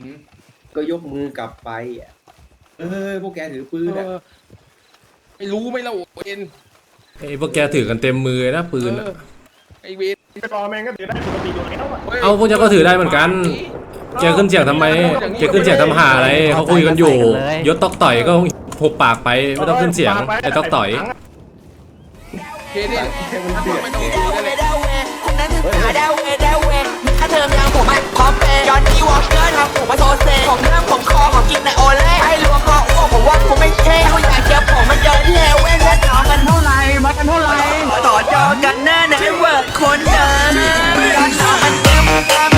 หืมก็ยกมือกลับไปอะเออพวกแกถือปืนอะ เออไม่รู้ไหม่เราเวนไอ้พวกแกถือกันเต็มมือนะปืนอะ เออไอเวนไปฟอร์แมนก็ถือได้ปกติอยู่แล้วอะฮ้ยเอาพวกแกก็ถือได้เหมือนกัน แกขึ้นเสียงทำไมแกขึ้นเสียงทำหาอะไรเขาคุยกันอยู่ยศตอกต่อยก็หกปากไปไม่ต้องขึ้นเสียงไอ้ตอกต่อยเคเนี่ยมันเดือดไม่ต้องคุยกันเลยค นั้นคือขาดาวเวดาวเวมีค่าเทอมยางผมไม่พร้อมเปย์ยอนที่วอลเกอร์ทำผมมาโซเซของเรื่องของคอของกินในโอเล่ให้รวมก็อ้วกผมว่าผมไม่เท่เขาอยากเจอผมมันเจอที่เลเว่นและต่อกันเท่าไหร่มากันเท่าไหร่ต่อจอกันแน่ในเวิร์ดคนเดิมยอนต่อมันเต็มเต็ม